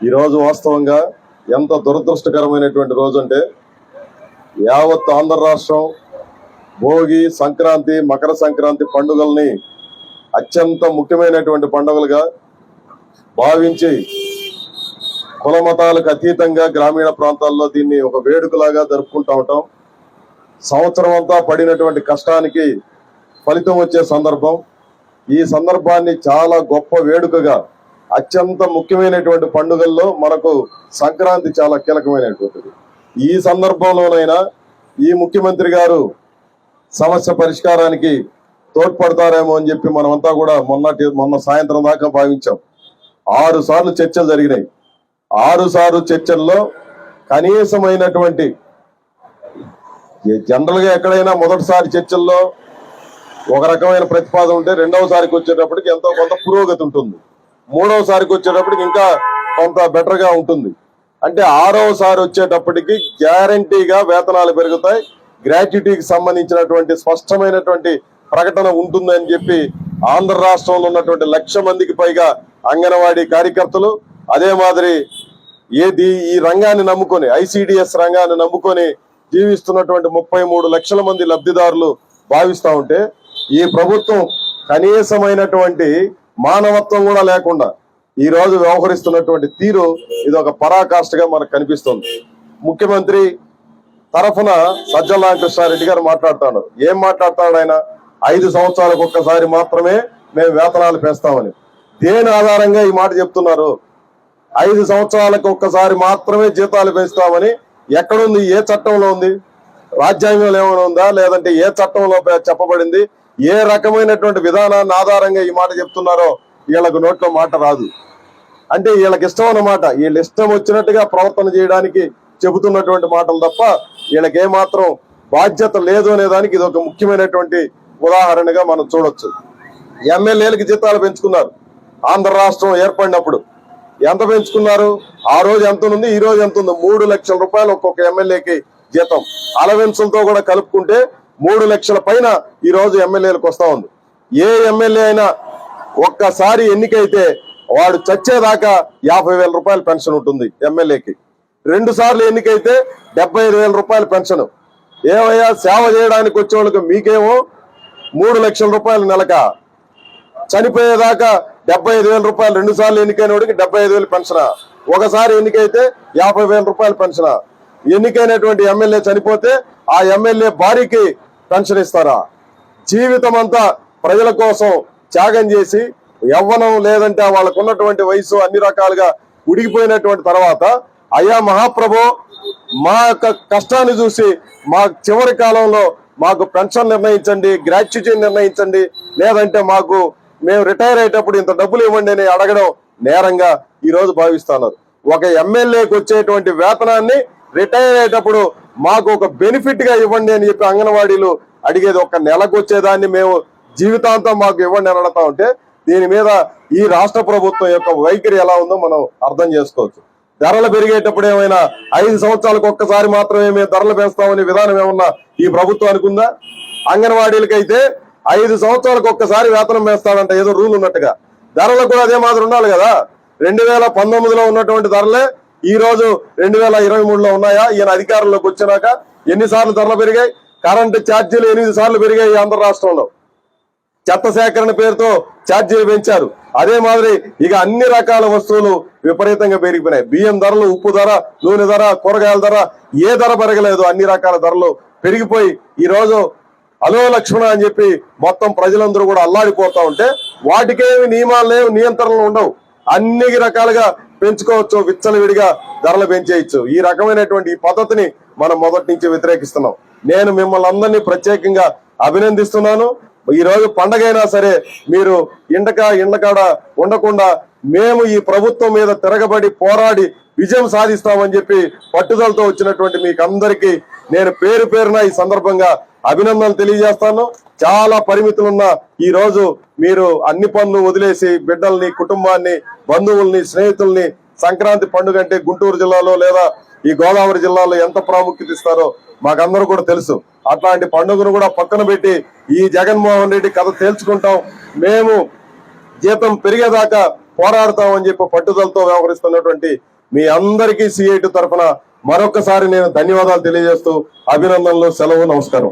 ఈరోజు వాస్తవంగా ఎంత దురదృష్టకరమైనటువంటి రోజు అంటే యావత్ ఆంధ్ర రాష్ట్రం భోగి సంక్రాంతి మకర సంక్రాంతి పండుగల్ని అత్యంత ముఖ్యమైనటువంటి పండుగలుగా భావించి కుల మతాలకు అతీతంగా గ్రామీణ ప్రాంతాల్లో దీన్ని ఒక వేడుకలాగా జరుపుకుంటూ ఉంటాం. సంవత్సరం అంతా పడినటువంటి కష్టానికి ఫలితం వచ్చే సందర్భం. ఈ సందర్భాన్ని చాలా గొప్ప వేడుకగా అత్యంత ముఖ్యమైనటువంటి పండుగల్లో మనకు సంక్రాంతి చాలా కీలకమైనటువంటిది. ఈ సందర్భంలోనైనా ఈ ముఖ్యమంత్రి గారు సమస్య పరిష్కారానికి తోడ్పడతారేమో అని చెప్పి మనమంతా కూడా మొన్నటి మొన్న సాయంత్రం దాకా భావించాం. ఆరు సార్లు చర్చలు జరిగినాయి. ఆరు సార్లు చర్చల్లో కనీసమైనటువంటి జనరల్గా ఎక్కడైనా మొదటిసారి చర్చల్లో ఒక రకమైన ప్రతిపాదన ఉంటే రెండవసారికి వచ్చేటప్పటికి ఎంతో కొంత పురోగతి ఉంటుంది. మూడవసారికి వచ్చేటప్పటికి ఇంకా కొంత బెటర్గా ఉంటుంది. అంటే ఆరవసారి వచ్చేటప్పటికి గ్యారంటీగా వేతనాలు పెరుగుతాయి. గ్రాట్యుటీకి సంబంధించినటువంటి స్పష్టమైనటువంటి ప్రకటన ఉంటుందని చెప్పి ఆంధ్ర రాష్ట్రంలో ఉన్నటువంటి లక్ష మందికి పైగా అంగన్వాడీ కార్యకర్తలు అదే మాదిరి ఏది ఈ రంగాన్ని నమ్ముకొని ఐసిడిఎస్ రంగాన్ని నమ్ముకొని జీవిస్తున్నటువంటి ముప్పై మూడు లక్షల మంది లబ్ధిదారులు భావిస్తూ ఉంటే ఈ ప్రభుత్వం కనీసమైనటువంటి మానవత్వం కూడా లేకుండా ఈ రోజు వ్యవహరిస్తున్నటువంటి తీరు ఇది ఒక పరాకాష్ఠగా మనకు కనిపిస్తుంది. ముఖ్యమంత్రి తరఫున సజ్జల రామకృష్ణారెడ్డి గారు మాట్లాడుతున్నారు. ఏం మాట్లాడతాడు ఆయన? ఐదు సంవత్సరాలకు ఒక్కసారి మాత్రమే మేము వేతనాలు పెంచుతామని. దేని ఆధారంగా ఈ మాట చెప్తున్నారు? ఐదు సంవత్సరాలకు ఒక్కసారి మాత్రమే జీతాలు పెంచుతామని ఎక్కడుంది? ఏ చట్టంలో ఉంది? రాజ్యాంగంలో ఏమైనా ఉందా? లేదంటే ఏ చట్టంలో చెప్పబడింది? ఏ రకమైనటువంటి విధానాన్ని ఆధారంగా ఈ మాట చెప్తున్నారో వీళ్ళకు నోట్లో మాట రాదు. అంటే వీళ్ళకి ఇష్టం అన్నమాట వీళ్ళు ఇష్టం వచ్చినట్టుగా ప్రవర్తన చేయడానికి చెబుతున్నటువంటి మాటలు తప్ప వీళ్ళకి ఏమాత్రం బాధ్యత లేదు అనే దానికి ఇది ఒక ముఖ్యమైనటువంటి ఉదాహరణగా మనం చూడొచ్చు. ఎమ్మెల్యేలకు జీతాలు పెంచుకున్నారు. ఆంధ్ర రాష్ట్రం ఏర్పడినప్పుడు ఎంత పెంచుకున్నారు? ఆ రోజు ఎంత ఉంది? ఈ రోజు ఎంత ఉంది? మూడు లక్షల రూపాయలు ఒక్కొక్క ఎమ్మెల్యేకి జీతం. అలవెన్సులతో కూడా కలుపుకుంటే మూడు లక్షల పైన ఈరోజు ఎమ్మెల్యేలకు వస్తూ ఉంది. ఏ ఎమ్మెల్యే అయినా ఒక్కసారి ఎన్నికైతే వాడు చచ్చేదాకా యాభై వేల రూపాయల పెన్షన్ ఉంటుంది ఎమ్మెల్యేకి. రెండు సార్లు ఎన్నికైతే డెబ్బై ఐదు వేల రూపాయల పెన్షన్. ఏమయ్యా సేవ చేయడానికి వచ్చే వాళ్ళకి మీకేమో మూడు లక్షల రూపాయలు నెలక. చనిపోయేదాకా డెబ్బై ఐదు వేల రూపాయలు రెండు సార్లు ఎన్నికైన వాడికి డెబ్బై ఐదు వేలు పెన్షన్? ఒకసారి ఎన్నికైతే యాభై వేల రూపాయల పెన్షన్? ఎన్నికైనటువంటి ఎమ్మెల్యే చనిపోతే ఆ ఎమ్మెల్యే భార్యకి పెన్షన్ ఇస్తారా జీవితం అంతా ప్రజల కోసం త్యాగం చేసి యవ్వనం లేదంటే వాళ్ళకు ఉన్నటువంటి వయసు అన్ని రకాలుగా ఉడిగిపోయినటువంటి తర్వాత అయ్యా మహాప్రభు మా యొక్క కష్టాన్ని చూసి మా చివరి కాలంలో మాకు పెన్షన్ నిర్ణయించండి గ్రాట్యుటీ నిర్ణయించండి లేదంటే మాకు మేము రిటైర్ అయ్యేటప్పుడు ఇంత డబ్బులు ఇవ్వండి అని అడగడం నేరంగా ఈరోజు భావిస్తున్నారు. ఒక ఎమ్మెల్యేకి వచ్చేటువంటి వేతనాన్ని రిటైర్ అయ్యేటప్పుడు మాకు ఒక బెనిఫిట్గా ఇవ్వండి అని చెప్పి అంగన్వాడీలు అడిగేది ఒక నెలకు వచ్చేదాన్ని మేము జీవితాంతం మాకు ఇవ్వండి అని అడతా ఉంటే దీని మీద ఈ రాష్ట్ర ప్రభుత్వం యొక్క వైఖరి ఎలా ఉందో మనం అర్థం చేసుకోవచ్చు. ధరలు పెరిగేటప్పుడు ఏమైనా ఐదు సంవత్సరాలకు ఒక్కసారి మాత్రమే మేము ధరలు పెంచుతామనే విధానం ఏమన్నా ఈ ప్రభుత్వం అనుకుందా? అంగన్వాడీలకైతే ఐదు సంవత్సరాలకు ఒక్కసారి వేతనం వేస్తాడంట ఏదో రూల్ ఉన్నట్టుగా. ధరలు కూడా అదే మాదిరి ఉండాలి కదా. రెండు వేల పంతొమ్మిదిలో ఉన్నటువంటి ధరలే ఈ రోజు రెండు వేల ఇరవై మూడులో ఉన్నాయా? ఈయన అధికారంలోకి వచ్చినాక ఎన్నిసార్లు ధరలు పెరిగాయి? కరెంటు ఛార్జీలు ఎనిమిది సార్లు పెరిగాయి ఆంధ్ర రాష్ట్రంలో. చెత్త సేకరణ పేరుతో ఛార్జీలు పెంచారు. అదే మాదిరి ఇక అన్ని రకాల వస్తువులు విపరీతంగా పెరిగిపోయినాయి. బియ్యం ధరలు ఉప్పు ధర నూనె ధర కూరగాయల ధర ఏ ధర పెరగలేదు. అన్ని రకాల ధరలు పెరిగిపోయి ఈ రోజు అలో లక్ష్మణ అని చెప్పి మొత్తం ప్రజలందరూ కూడా అల్లాడిపోతా ఉంటే వాటికేమి నియమాలు లేవు నియంత్రణలు ఉండవు. అన్ని రకాలుగా పెంచుకోవచ్చు విచ్చలవిడిగా ధరలు పెంచేయచ్చు. ఈ రకమైనటువంటి ఈ పద్ధతిని మనం మొదటి నుంచి వ్యతిరేకిస్తున్నాం. నేను మిమ్మల్ని అందరినీ ప్రత్యేకంగా అభినందిస్తున్నాను. ఈ రోజు పండగైనా సరే మీరు ఇండక ఇండ్లకాడ ఉండకుండా మేము ఈ ప్రభుత్వం మీద తిరగబడి పోరాడి విజయం సాధిస్తామని చెప్పి పట్టుదలతో వచ్చినటువంటి మీకు అందరికీ నేను పేరు పేరున ఈ సందర్భంగా అభినందనలు తెలియజేస్తాను. చాలా పరిమితులున్న ఈ రోజు మీరు అన్ని పనులు వదిలేసి బిడ్డల్ని కుటుంబాన్ని బంధువుల్ని స్నేహితుల్ని సంక్రాంతి పండుగ అంటే గుంటూరు జిల్లాలో లేదా ఈ గోదావరి జిల్లాలో ఎంత ప్రాముఖ్యత ఇస్తారో మాకందరూ కూడా తెలుసు. అట్లాంటి పండుగను కూడా పక్కన పెట్టి ఈ జగన్మోహన్ రెడ్డి కథ తేల్చుకుంటాం. మేము జీతం పెరిగేదాకా పోరాడతామని చెప్పి పట్టుదలతో వ్యవహరిస్తున్నటువంటి మీ అందరికీ సిఐటి తరఫున మరొకసారి నేను ధన్యవాదాలు తెలియజేస్తూ అభినందనలు సెలవు నమస్కారం.